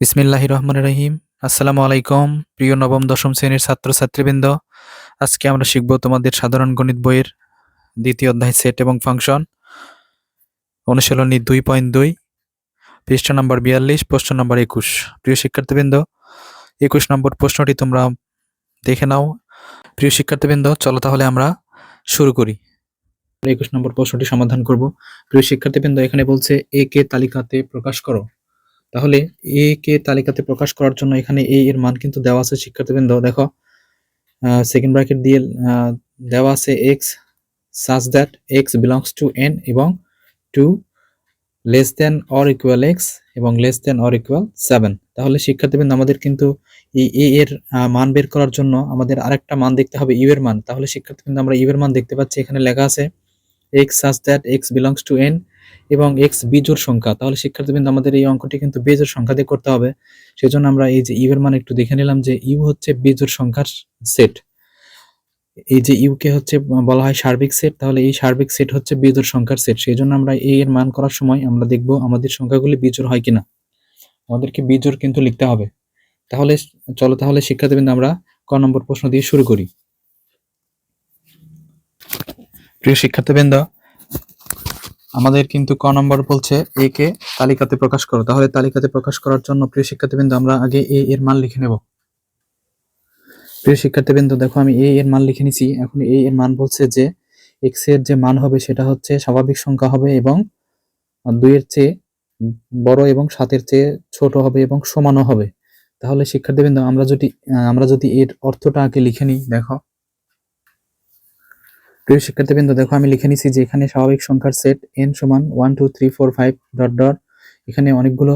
বিসমিল্লাহ রহমান রহিম। আসসালামু আলাইকুম, প্রিয় নবম, দশম শ্রেণির ছাত্রছাত্রীবৃন্দ। আজকে আমরা শিখব তোমাদের সাধারণ গণিত বইয়ের দ্বিতীয় অধ্যায় সেট এবং ফাংশন। অনুশীলনী দুই পয়েন্ট দুই, পৃষ্ঠা নম্বর বিয়াল্লিশ, প্রশ্ন নম্বর একুশ। প্রিয় শিক্ষার্থীবৃন্দ, একুশ নম্বর প্রশ্নটি তোমরা দেখে নাও। প্রিয় শিক্ষার্থীবৃন্দ, চলো তাহলে আমরা শুরু করি। একুশ নম্বর প্রশ্নটি সমাধান করব। প্রিয় শিক্ষার্থীবৃন্দ, এখানে বলছে, এ কে তালিকাতে প্রকাশ করো। তাহলে এ কে তালিকাতে প্রকাশ করার জন্য এখানে এ এর মান কিন্তু দেওয়া আছে শিক্ষার্থীবৃন্দ, দেখো। সেকেন্ড ব্র্যাকেট দিয়ে দেওয়া আছে x such that x belongs to N এবং two less than or equal x এবং less than or equal seven তাহলে শিক্ষার্থীবৃন্দ, আমাদের কিন্তু এই এ এর মান বের করার জন্য আমাদের আরেকটা মান দেখতে হবে ইউ এর মান। তাহলে শিক্ষার্থীবৃন্দ, আমরা ইউ এর মান দেখতে পাচ্ছি, এখানে লেখা আছে x such that x belongs to N এবং এক্স বিজোড় সংখ্যা, তাহলে শিক্ষার্থীবৃন্দ, আমাদের এই অঙ্কটি কিন্তু বেজোড় সংখ্যা দিয়ে করতে হবে। সেজন্য আমরা এই যে ইউ এর মান একটু দেখে নিলাম যে ইউ হচ্ছে বেজোড় সংখ্যার সেট এই যে ইউ কে হচ্ছে বলা হয় সার্বিক সেট তাহলে এই সার্বিক সেট হচ্ছে বিজোড় সংখ্যার সেট সেই জন্য আমরা এ এর মান করার সময় আমরা দেখব আমাদের সংখ্যাগুলি বিজোড় হয় কিনা। আমাদেরকে বিজোড় কিন্তু লিখতে হবে। তাহলে চলো তাহলে শিক্ষার্থীবৃন্দ, আমরা ক নম্বর প্রশ্ন দিয়ে শুরু করি। প্রিয় শিক্ষার্থীবৃন্দ আমাদের কিন্তু ক নম্বর বলছে এ কে তালিকাতে প্রকাশ করো। তাহলে তালিকাতে প্রকাশ করার জন্য প্রিয় শিক্ষার্থীবৃন্দ, আমরা আগে এ এর মান লিখে নেব। প্রিয় শিক্ষার্থীবৃন্দ, দেখো আমি এ এর মান লিখে নিছি। এখন এ এর মান বলছে যে এক্সের যে মান হবে সেটা হচ্ছে স্বাভাবিক সংখ্যা হবে এবং দুইয়ের চেয়ে বড় এবং সাতের চেয়ে ছোট হবে এবং সমানও হবে। তাহলে শিক্ষার্থীবৃন্দ, আমরা যদি আমরা যদি এর অর্থটা আগে লিখে নিই, দেখো। প্রিয় শিক্ষার্থীবৃন্দ, দেখো আমি লিখে নিছি যে এখানে স্বাভাবিক সংখ্যার সেট এন সমান one two three four five dot dot এখানে অনেকগুলো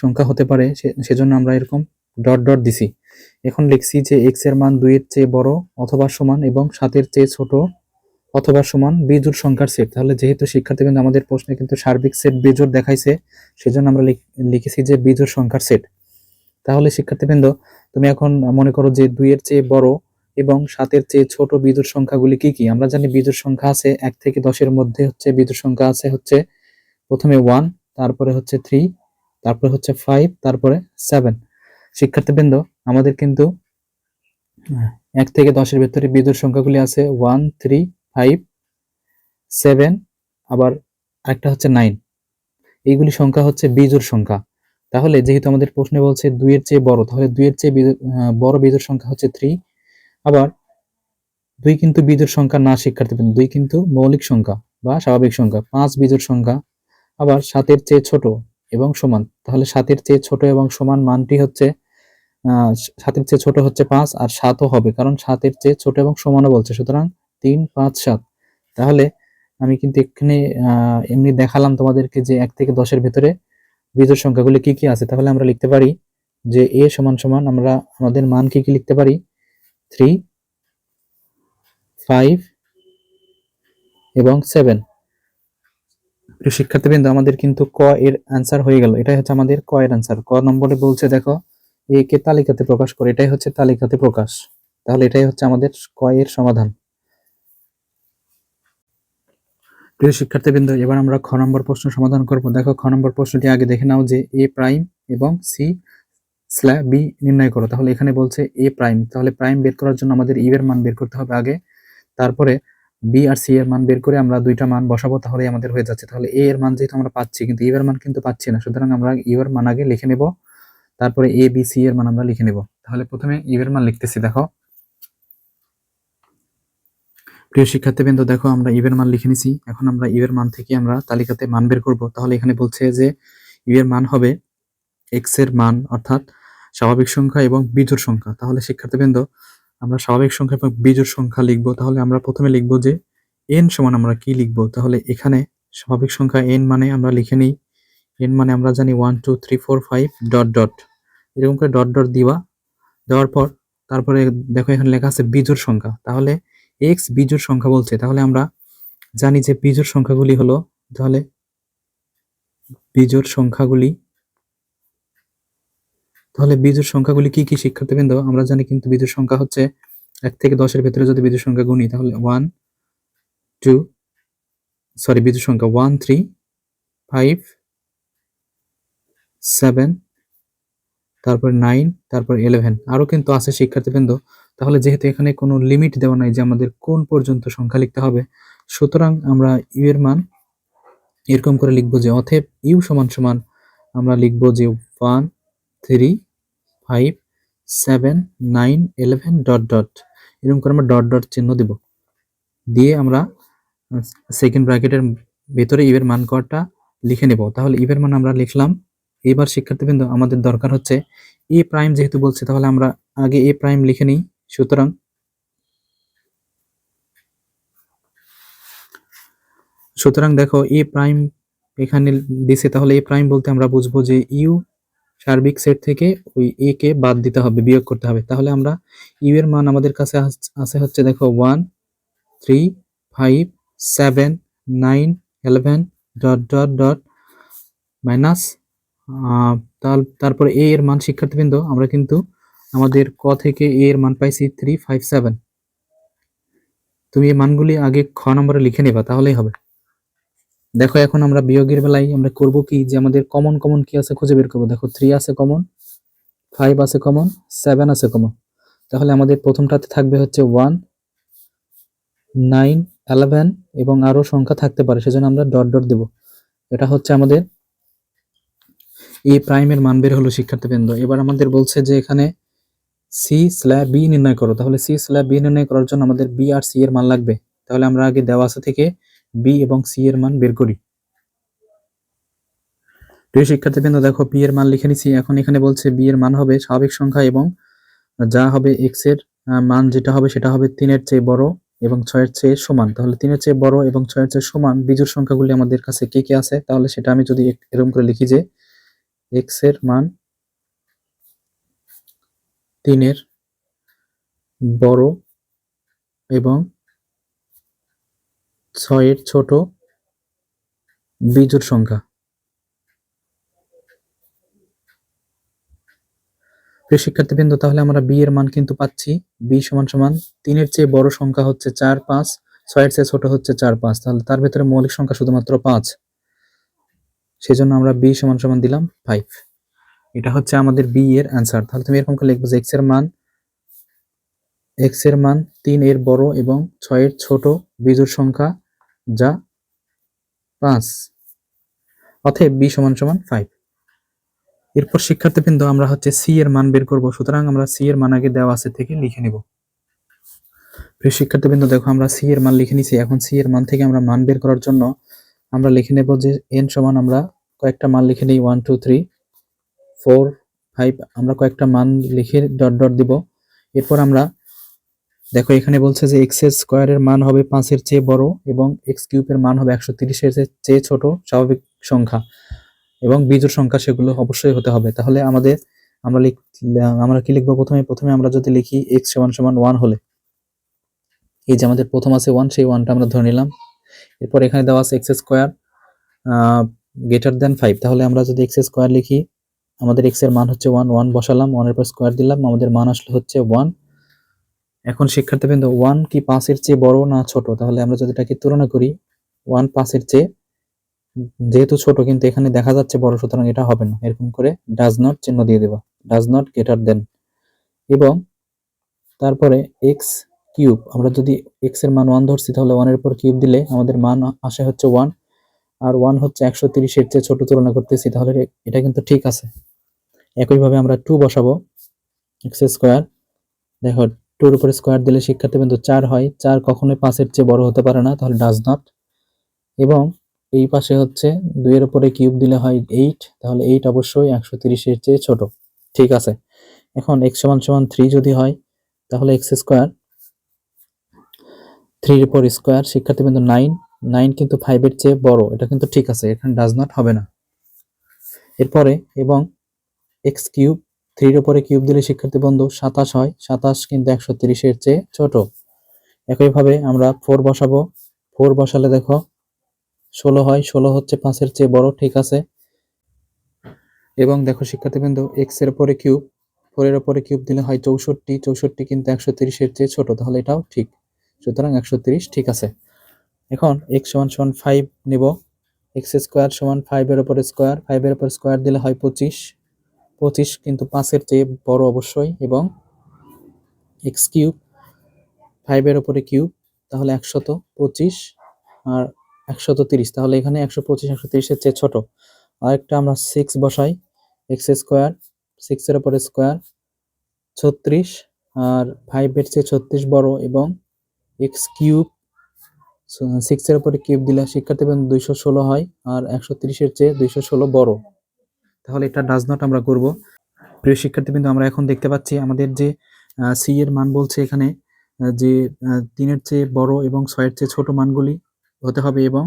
সংখ্যা হতে পারে সেজন্য আমরা এরকম ডট ডট দিছি। এখন লিখছি যে এক্সের মান দুইয়ের চেয়ে বড় অথবা সমান এবং সাতের চেয়ে ছোট অথবা সমান বিজোড় সংখ্যার সেট তাহলে যেহেতু শিক্ষার্থীবৃন্দ আমাদের প্রশ্নে কিন্তু সার্বিক সেট বিজোড় দেখাইছে, সেজন্য আমরা লিখ- লিখেছি যে বিজোড় সংখ্যার সেট তাহলে শিক্ষার্থীবৃন্দ, তুমি এখন মনে করো যে দুইয়ের চেয়ে বড় এবং সাতের চেয়ে ছোট বিজোড় সংখ্যাগুলি কি কি? আমরা জানি বিজোড় সংখ্যা আছে এক থেকে দশের মধ্যে হচ্ছে বিজোড় সংখ্যা আছে হচ্ছে প্রথমে ওয়ান তারপরে হচ্ছে থ্রি তারপরে হচ্ছে ফাইভ তারপরে সেভেন শিক্ষার্থীবৃন্দ, আমাদের কিন্তু এক থেকে দশের ভেতরে বিজোড় সংখ্যাগুলি আছে ওয়ান থ্রি ফাইভ সেভেন আবার একটা হচ্ছে নাইন এইগুলি সংখ্যা হচ্ছে বিজোড় সংখ্যা। তাহলে যেহেতু আমাদের প্রশ্নে বলছে দুইয়ের চেয়ে বড়, তাহলে দুইয়ের চেয়ে বড় বিজোড় সংখ্যা হচ্ছে থ্রি আবার দুই কিন্তু বিজোড় সংখ্যা না শিক্ষার্থীবৃন্দ দুই কিন্তু মৌলিক সংখ্যা বা স্বাভাবিক সংখ্যা, পাঁচ বিজোড় সংখ্যা, আবার সাতের চেয়ে ছোট এবং সমান। তাহলে সাতের চেয়ে ছোট এবং সমান মানটি হচ্ছে সাতের চেয়ে ছোট হচ্ছে পাঁচ আর সাতও হবে, কারণ সাতের চেয়ে ছোট এবং সমানও বলছে। সুতরাং তিন, পাঁচ, সাত। তাহলে আমি কিন্তু এখানে এমনি দেখালাম তোমাদেরকে যে এক থেকে দশের ভেতরে বিজোড় সংখ্যাগুলি কি কি আছে। তাহলে আমরা লিখতে পারি যে এ সমান সমান আমরা, আমাদের মান কি কি লিখতে পারি? থ্রি, ফাইভ এবং সেভেন। প্রিয় শিক্ষার্থীবৃন্দ, আমাদের কিন্তু ক এর অ্যান্সার হয়ে গেল। এটাই হচ্ছে আমাদের ক এর অ্যান্সার। ক নম্বরে বলছে, দেখো, এ কে তালিকাতে প্রকাশ করে, এটাই হচ্ছে তালিকাতে প্রকাশ। তাহলে এটাই হচ্ছে আমাদের ক এর সমাধান। প্রিয় শিক্ষার্থীবৃন্দ, এবার আমরা খ নম্বর প্রশ্ন সমাধান করব। দেখো, খ নম্বর প্রশ্নটি আগে দেখে নাও যে এ প্রাইম এবং সি স্ল্যাব বি নির্ণয় করো তাহলে এখানে বলছে এ প্রাইম তাহলে প্রাইম বের করার জন্য আমাদের ইউ এর মান বের করতে হবে আগে তারপরে বি আর সি এর মান বের করে আমরা দুইটা মান বসাবো তাহলে আমাদের হয়ে যাচ্ছে তাহলে এ এর মান যেহেতু আমরা পাচ্ছি কিন্তু ইউ এর মান কিন্তু পাচ্ছি না সুতরাং আমরা ইউ এর মান আগে লিখে নেব তারপরে এ বি সি এর মান আমরা লিখে নেব তাহলে প্রথমে ইউ এর মান লিখতেছি দেখো প্রিয় শিক্ষার্থীবৃন্দ দেখো আমরা ইউ এর মান লিখে নিছি এখন আমরা ইউ এর মান থেকে আমরা তালিকাতে মান বের করব তাহলে এখানে বলছে যে ইউ এর মান হবে এক্সের মান অর্থাৎ স্বাভাবিক সংখ্যা এবং বিজোড় সংখ্যা। তাহলে শিক্ষার্থীবৃন্দ, আমরা স্বাভাবিক সংখ্যা এবং বিজোড় সংখ্যা লিখব। তাহলে আমরা প্রথমে লিখব যে এন সমান আমরা কি লিখব? তাহলে এখানে স্বাভাবিক সংখ্যা এন মানে আমরা লিখে নিই। এন মানে আমরা জানি one two three four five dot dot এরকম করে ডট ডট দিবা। দেওয়ার পর তারপরে দেখো এখানে লেখা আছে বিজোড় সংখ্যা। তাহলে এক্স বিজোড় সংখ্যা বলছে। তাহলে আমরা জানি যে বিজোড় সংখ্যাগুলি হলো, তাহলে বিজোড় সংখ্যাগুলি তাহলে বিজোড় সংখ্যাগুলি কি কি শিক্ষার্থীবৃন্দ? আমরা জানি কিন্তু বিজোড় সংখ্যা হচ্ছে এক থেকে দশের ভেতরে যদি বিজোড় সংখ্যা গুনি, তাহলে ওয়ান টু সরি বিজোড় সংখ্যা ওয়ান থ্রি ফাইভ সেভেন তারপর নাইন তারপর ইলেভেন আরও কিন্তু আছে শিক্ষার্থীবৃন্দ। তাহলে যেহেতু এখানে কোনো লিমিট দেওয়া নাই যে আমাদের কোন পর্যন্ত সংখ্যা লিখতে হবে, সুতরাং আমরা ইউ এর মান এরকম করে লিখব যে অথেব ইউ সমান সমান আমরা লিখব যে one three five seven nine eleven dot dot এরকম করে আমরা ডট ডট চিহ্ন দিব। দিয়ে আমরা সেকেন্ড ব্র্যাকেটের ভেতরে ইভের মান কটা লিখে নেব। তাহলে ইভের মান আমরা লিখলাম, এবার শিক্ষার্থীবৃন্দ, আমাদের দরকার হচ্ছে এ প্রাইম যেহেতু বলছে, তাহলে আমরা আগে এ প্রাইম লিখে নিই। সুতরাং সুতরাং দেখো এ প্রাইম এখানে দিছে, তাহলে এ প্রাইম বলতে আমরা বুঝব যে ইউ সার্বিক সেট থেকে ওই এ কে বাদ দিতে হবে, বিয়োগ করতে হবে। তাহলে আমরা ইউ এর মান আমাদের কাছে আছে হচ্ছে দেখো one three five seven nine eleven dot dot dot minus তারপরে এ এর মান শিক্ষার্থীবৃন্দ, আমরা কিন্তু আমাদের ক থেকে এ এর মান পাইছি থ্রি ফাইভ সেভেন তুমি এই মানগুলি আগে খ নম্বরে লিখে নেবা, তাহলেই হবে। দেখো, এখন আমরা বিয়োগের বেলায় আমরা করব কি? যে আমাদের কমন কমন কি আছে খুঁজে বের করব। দেখো থ্রি আছে কমন ফাইভ আছে কমন সেভেন আছে কমন তাহলে আমাদের প্রথমটাতে থাকবে হচ্ছে ওয়ান নাইন ইলেভেন এবং আরও সংখ্যা থাকতে পারে, সেজন্য আমরা ডট ডট দেব। এটা হচ্ছে আমাদের এ প্রাইমের মান বের হলো শিক্ষার্থীবৃন্দ। এবার আমাদের বলছে যে এখানে সি স্ল্যাব বি নির্ণয় করো। তাহলে সি স্ল্যাব বি নির্ণয় করার জন্য আমাদের বি আর সি এর মান লাগবে। তাহলে আমরা আগে দেওয়া আছে থেকে বি এবং সি এর মান বের করি। প্রিয় শিক্ষার্থীবৃন্দ, দেখো বি এর মান লিখে নিছি। এখন এখানে বলছে বি এর মান হবে স্বাভাবিক সংখ্যা এবং যা হবে এক্সের মান যেটা হবে সেটা হবে তিনের চেয়ে বড় এবং ছয়ের চেয়ে সমান। তাহলে তিনের চেয়ে বড় এবং ছয়ের চেয়ে সমান বিজোড় সংখ্যাগুলি আমাদের কাছে কে কে আছে? তাহলে সেটা আমি যদি এরকম করে লিখি যে এক্সের মান তিনের বড় এবং ছয়ের ছোট বিজোড় সংখ্যা। প্রিয় শিক্ষার্থীবৃন্দ, তাহলে আমরা বি এর মান কিন্তু পাচ্ছি। বি সমান সমান তিনের চেয়ে বড় সংখ্যা হচ্ছে চার পাঁচ, ছয়ের চেয়ে ছোট হচ্ছে চার পাঁচ। তাহলে তার ভেতরে মৌলিক সংখ্যা শুধুমাত্র পাঁচ। সেজন্য আমরা বি সমান সমান দিলাম ফাইভ এটা হচ্ছে আমাদের বি এর অ্যান্সার তাহলে তুমি এরকম করে লিখবে যে এক্সের মান এক্সের মান তিন এর বড় এবং ছয়ের ছোট বিজোড় সংখ্যা যা পাঁচ। অতএব বি সমান সমান ফাইভ এরপর শিক্ষার্থীবৃন্দ, আমরা হচ্ছে সি এর মান বের করব। সুতরাং আমরা সি এর মান আগে দেওয়া আছে থেকে লিখে নিব। প্রিয় শিক্ষার্থীবৃন্দ, দেখো আমরা সি এর মান লিখে নিছি। এখন সি এর মান থেকে আমরা মান বের করার জন্য আমরা লিখে নেব যে এন সমান আমরা কয়েকটা মান লিখে নিই। One two three four five আমরা কয়েকটা মান লিখে ডট ডট দিব। এরপর আমরা দেখো, এখানে বলছে যে এক্সের স্কোয়ারের মান হবে পাঁচের চেয়ে বড় এবং এক্স কিউবের মান হবে একশো তিরিশের চেয়ে ছোট স্বাভাবিক সংখ্যা এবং বিজোড় সংখ্যা সেগুলো অবশ্যই হতে হবে। তাহলে আমাদের, আমরা লিখ, আমরা কি লিখব প্রথমে? প্রথমে আমরা যদি লিখি এক্স সমান সমান ওয়ান হলে। এই যে আমাদের প্রথম আছে ওয়ান সেই ওয়ানটা আমরা ধরে নিলাম। এরপর এখানে দেওয়া আছে x square greater than five তাহলে আমরা যদি এক্স স্কোয়ার লিখি, আমাদের এক্সের মান হচ্ছে ওয়ান ওয়ান বসালাম ওয়ানের পর স্কোয়ার দিলাম, আমাদের মান আসলে হচ্ছে ওয়ান এখন শিক্ষার্থী শিক্ষার্থীবৃন্দ ওয়ান কি পাঁচের চেয়ে বড় না ছোট? তাহলে আমরা যদি এটাকে তুলনা করি ওয়ান পাঁচের চেয়ে যেহেতু ছোট, কিন্তু এখানে দেখা যাচ্ছে বড়, সুতরাং এটা হবে না। এরকম করে ডাজ নট চিহ্ন দিয়ে দেবা। ডাজ নট গ্রেটার দেন এবং তারপরে এক্স কিউব আমরা যদি এক্সের মান ওয়ান ধরছি, তাহলে ওয়ানের পর কিউব দিলে আমাদের মান আসে হচ্ছে ওয়ান আর ওয়ান হচ্ছে একশো তিরিশের চেয়ে ছোট তুলনা করতেছি, তাহলে এটা কিন্তু ঠিক আছে। একইভাবে আমরা টু বসাবো এক্স স্কোয়ার দেখো টুর উপরে স্কোয়ার দিলে শিক্ষার্থী বিন্দু চার হয়। চার কখনোই পাঁচের চেয়ে বড় হতে পারে না, তাহলে ডাজ নট এবং এই পাশে হচ্ছে দুইয়ের উপরে কিউব দিলে হয় এইট তাহলে এইট অবশ্যই একশো তিরিশের চেয়ে ছোট। ঠিক আছে। এখন এক্স সমান সমান থ্রি যদি হয়, তাহলে এক্স স্কোয়ার থ্রির উপর স্কোয়ার শিক্ষার্থী বিন্দু নাইন নাইন কিন্তু ফাইভের চেয়ে বড়। এটা কিন্তু ঠিক আছে, এখানে ডাজ নট হবে না। এরপরে এবং এক্স কিউব থ্রির উপরে কিউব দিলে শিক্ষার্থী বন্ধু সাতাশ হয়। সাতাশ কিন্তু একশো তিরিশের চেয়ে ছোট। একইভাবে আমরা ফোর বসাবো। ফোর বসালে দেখো ষোলো হয়। ষোলো হচ্ছে পাঁচের চেয়ে বড়, ঠিক আছে। এবং দেখো শিক্ষার্থীবৃন্দ এক্সের উপরে কিউব ফোর এর উপরে কিউব দিলে হয় চৌষট্টি। চৌষট্টি কিন্তু একশো তিরিশের চেয়ে ছোট, তাহলে এটাও ঠিক। সুতরাং একশো তিরিশ, ঠিক আছে। এখন এক্স সমান সমান ফাইভ নিব। এক্স স্কোয়ার সমান ফাইভের উপরে স্কোয়ার। ফাইভের উপর স্কোয়ার দিলে হয় পঁচিশ। পঁচিশ কিন্তু পাঁচের চেয়ে বড় অবশ্যই এবং এক্স কিউব, ফাইভের ওপরে কিউব, তাহলে একশত পঁচিশ আর একশত তিরিশ। তাহলে এখানে একশো পঁচিশ, একশো তিরিশের চেয়ে ছোট। আরেকটা আমরা সিক্স বসাই এক্স স্কোয়ার সিক্সের ওপরে স্কোয়ার ছত্রিশ আর ফাইভের চেয়ে ছত্রিশ বড় এবং এক্স কিউব সিক্সের উপরে কিউব দিলে শিক্ষার্থী দুইশো ষোলো হয় আর একশো তিরিশের চেয়ে দুইশো ষোলো বড়। তাহলে এটা ডাজ নট আমরা করব। প্রিয় শিক্ষার্থী বিন্দু আমরা এখন দেখতে পাচ্ছি আমাদের যে সি এর মান বলছে এখানে যে তিনের চেয়ে বড় এবং ছয়ের চেয়ে ছোট মানগুলি হতে হবে এবং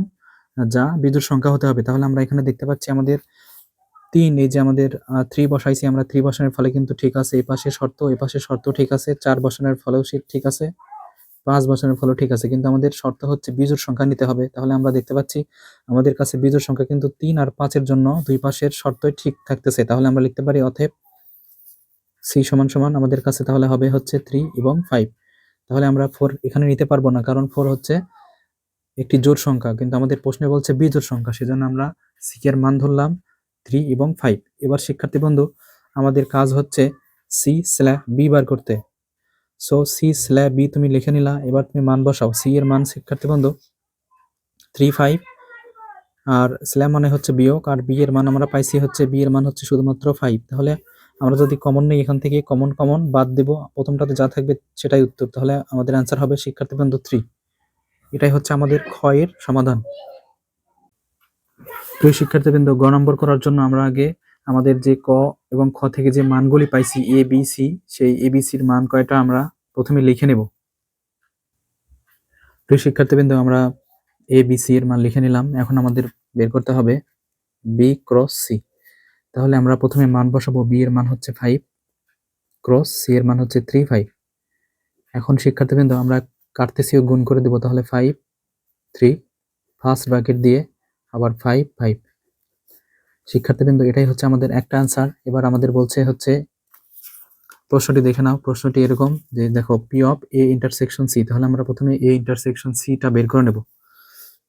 যা বিজোড় সংখ্যা হতে হবে। তাহলে আমরা এখানে দেখতে পাচ্ছি আমাদের তিন, এই যে আমাদের থ্রি বসাইছি আমরা থ্রি বসানোর ফলে কিন্তু ঠিক আছে এই পাশে শর্ত এই পাশে শর্ত ঠিক আছে, চার বসানোর ফলেও সে ঠিক আছে। পাঁচ বছরের ফলেও ঠিক আছে, কিন্তু আমাদের শর্ত হচ্ছে বিজোড় সংখ্যা নিতে হবে। তাহলে আমরা দেখতে পাচ্ছি আমাদের কাছে বিজোড় সংখ্যা কিন্তু তিন আর পাঁচের জন্য দুই পাশের শর্তই ঠিক থাকতেছে। তাহলে আমরা লিখতে পারি অতএব সি সমান সমান আমাদের কাছে তাহলে হবে হচ্ছে থ্রি এবং ফাইভ তাহলে আমরা ফোর এখানে নিতে পারব না, কারণ ফোর হচ্ছে একটি জোড় সংখ্যা, কিন্তু আমাদের প্রশ্নে বলছে বিজোড় সংখ্যা, সেজন্য আমরা সি এর মান ধরলাম থ্রি এবং ফাইভ এবার শিক্ষার্থী বন্ধু, আমাদের কাজ হচ্ছে সি স্ল্যাব বি বার করতে। সো সি স্ল্যাব বি তুমি লিখে নিলা, এবার তুমি মান বসাও। সি এর মান শিক্ষার্থী বন্ধু থ্রি ফাইভ আর স্ল্যাব মানে হচ্ছে বিয়োগ, আর বি এর মান আমরা পাইছি হচ্ছে বি এর মান হচ্ছে শুধুমাত্র ফাইভ তাহলে আমরা যদি কমন নেই এখান থেকে কমন কমন বাদ দেব, প্রথমটাতে যা থাকবে সেটাই উত্তর। তাহলে আমাদের অ্যান্সার হবে শিক্ষার্থী বন্ধু থ্রি এটাই হচ্ছে আমাদের ক্ষয়ের সমাধান। প্রিয় শিক্ষার্থীবৃন্দ গ নম্বর করার জন্য আমরা আগে আমাদের যে ক এবং খ থেকে যে মানগুলি পাইছি এ বি সি সেই এ মান কয়টা আমরা প্রথমে লিখে নেব। প্রিয় শিক্ষার্থীবৃন্দ, আমরা এ বি সি এর মান লিখে নিলাম। এখন আমাদের বের করতে হবে বি ক্রস সি তাহলে আমরা প্রথমে মান বসাবো। বি এর মান হচ্ছে ফাইভ ক্রস সি এর মান হচ্ছে থ্রি ফাইভ এখন শিক্ষার্থীবৃন্দ, আমরা ও গুণ করে দেবো। তাহলে ফাইভ থ্রি ফার্স্ট ব্র্যাকেট দিয়ে আবার ফাইভ ফাইভ শিক্ষার্থীবৃন্দ, এটাই হচ্ছে আমাদের একটা আনসার এবার আমাদের বলছে হচ্ছে প্রশ্নটি দেখে নাও। প্রশ্নটি এরকম যে, দেখো P of A intersection C তাহলে আমরা প্রথমে এ ইন্টারসেকশন সিটা বের করে নেব।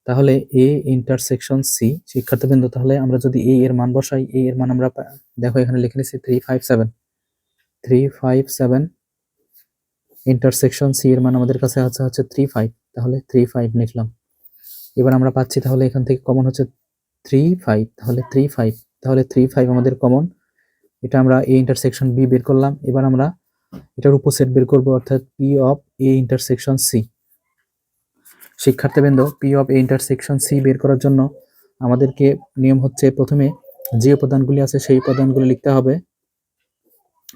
তাহলে এ ইন্টারসেকশন সি শিক্ষার্থীবৃন্দ, তাহলে আমরা যদি এ এর মান বসাই এ এর মান আমরা দেখো, এখানে লিখে নিচ্ছি three five seven three five seven intersection C এর মান আমাদের কাছে আছে হচ্ছে থ্রি ফাইভ তাহলে থ্রি ফাইভ লিখলাম। এবার আমরা পাচ্ছি তাহলে এখান থেকে কমন হচ্ছে থ্রি ফাইভ তাহলে থ্রি ফাইভ তাহলে থ্রি ফাইভ আমাদের কমন এটা আমরা এ ইন্টারসেকশন বি বের করলাম। এবার আমরা এটার উপসেট বের করব, অর্থাৎ P of A intersection C শিক্ষার্থীবৃন্দ P of A intersection C বের করার জন্য আমাদেরকে নিয়ম হচ্ছে প্রথমে যে উপাদানগুলি আছে সেই উপাদানগুলি লিখতে হবে।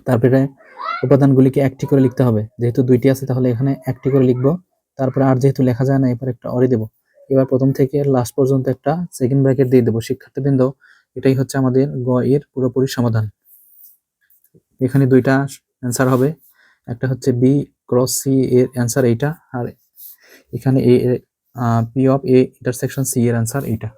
তারপরে উপাদানগুলিকে একটি করে লিখতে হবে। যেহেতু দুইটি আছে, তাহলে এখানে একটি করে লিখব। তারপরে আর যেহেতু লেখা যায় না, এবার একটা অরে দেব। এবার প্রথম থেকে লাস্ট পর্যন্ত একটা সেকেন্ড ব্র্যাকেট দিয়ে দেবো। শিক্ষার্থীবৃন্দ, এটাই হচ্ছে আমাদের গ এর পুরোপুরি সমাধান। এখানে দুইটা অ্যান্সার হবে। একটা হচ্ছে বি ক্রস সি এর অ্যান্সার এইটা, আর এখানে A P of A intersection C এর অ্যান্সার এইটা।